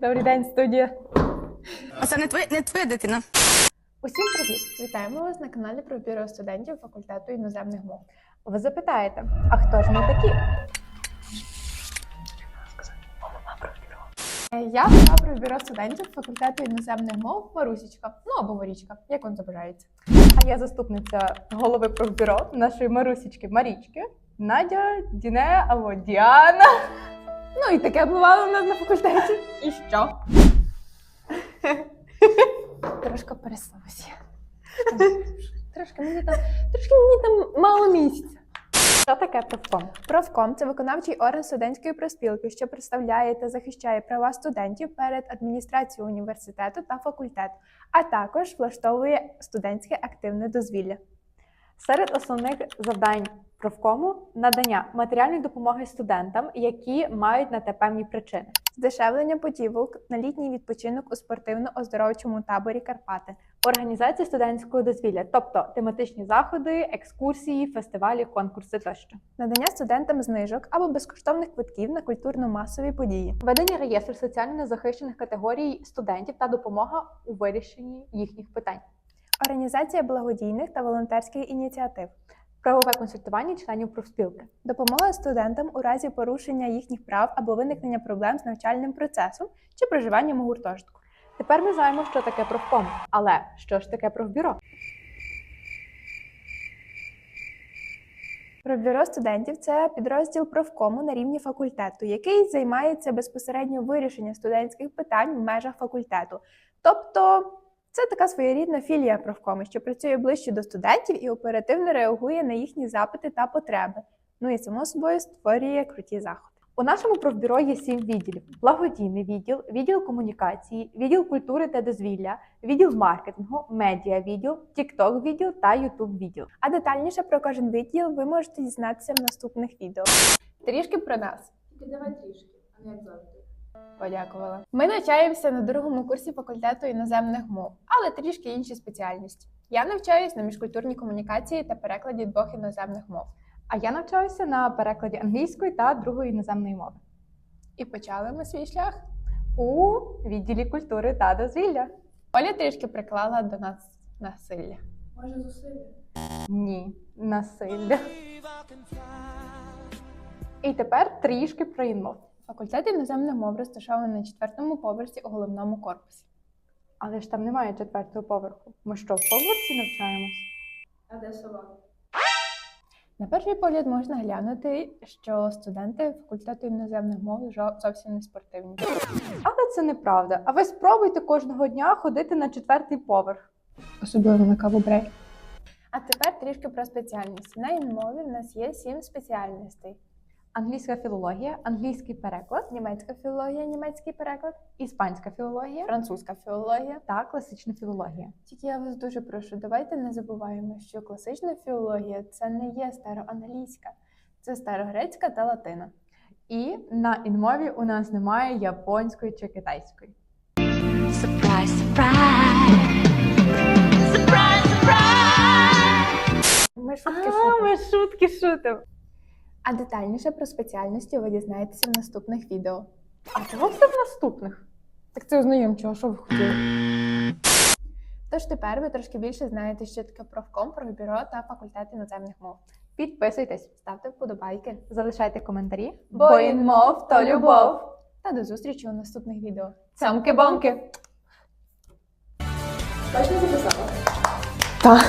Добрий день, студія. А це не твоя, не твоя дитина. Усім привіт! Вітаємо вас на каналі про бюро студентів факультету іноземних мов. Ви запитаєте, а хто ж ми такі? Я голова про бюро студентів факультету іноземних мов Марусічка, ну або Ворічка, як вам забажається. А я заступниця голови профбюро нашої Марусічки Марічки, Надя, Діне або Діана. Ну і таке бувало у нас на факультеті. І що? Трошки переслалася. Трошки мені там, трошки мені там мало місця. Що таке профком? Профком це виконавчий орган студентської проспілки, що представляє та захищає права студентів перед адміністрацією університету та факультету, а також влаштовує студентське активне дозвілля. Серед основних завдань профкому надання матеріальної допомоги студентам, які мають на те певні причини. Здешевлення путівок на літній відпочинок у спортивно-оздоровчому таборі Карпати, Організація студентського дозвілля, тобто тематичні заходи, екскурсії, фестивалі, конкурси тощо. надання студентам знижок або безкоштовних квитків на культурно-масові події, Ведення реєстру соціально незахищених категорій студентів та допомога у вирішенні їхніх питань. Організація благодійних та волонтерських ініціатив, Правове консультування членів профспілки. допомога студентам у разі порушення їхніх прав або виникнення проблем з навчальним процесом чи проживанням у гуртожитку. Тепер ми знаємо, що таке профком. Але що ж таке профбюро? Пробюро студентів це підрозділ профкому на рівні факультету, який займається безпосередньо вирішенням студентських питань в межах факультету. Тобто це така своєрідна філія профкому, що працює ближче до студентів і оперативно реагує на їхні запити та потреби. Ну і само собою створює круті заходи. У нашому профбюро є сім відділів: благодійний відділ, відділ комунікації, відділ культури та дозвілля, відділ маркетингу, медіа відділ, тікток відділ та ютуб відділ. А детальніше про кожен відділ ви можете дізнатися в наступних відео. Трішки про нас. Давай трішки, а не завжди. Подякувала. Ми навчаємося на другому курсі факультету іноземних мов, але трішки інші спеціальності. Я навчаюсь на міжкультурній комунікації та перекладі двох іноземних мов. А я навчаюся на перекладі англійської та другої іноземної мови І почали ми свій шлях. у відділі культури та дозвілля. Оля трішки приклала до нас насилля. Може зусилля? Ні, насилля. І тепер трішки про інмов. Факультет іноземних мов розташований на четвертому поверсі у головному корпусі. Але ж там немає четвертого поверху. Ми що, в Хогвартсі навчаємось? А де сова? На перший погляд можна глянути, що студенти факультету іноземних мов зовсім не спортивні. Але це неправда. А ви спробуйте кожного дня ходити на четвертий поверх. особливо на каву брей. А тепер трішки про спеціальності. На інмові в нас є сім спеціальностей: Англійська філологія, англійський переклад, німецька філологія, німецький переклад, іспанська філологія французька філологія. та класична філологія. Тільки я вас дуже прошу, давайте не забуваємо, що класична філологія це не є староанглійська, це старогрецька та латина. І на інмові у нас немає японської чи китайської. Surprise, surprise. Surprise, surprise. Ми шутки А, шутимо. ми шутки шутимо. А детальніше про спеціальності ви дізнаєтеся в наступних відео. А чого все в наступних? Так це ознайомчого, що ви хотіли? Тож тепер ви трошки більше знаєте, що таке профком, профбюро та факультет іноземних мов. Підписуйтесь, Ставте вподобайки. залишайте коментарі. Бо інмов то любов. Та до зустрічі у наступних відео. Цямки-бомки! Точно записала? Так.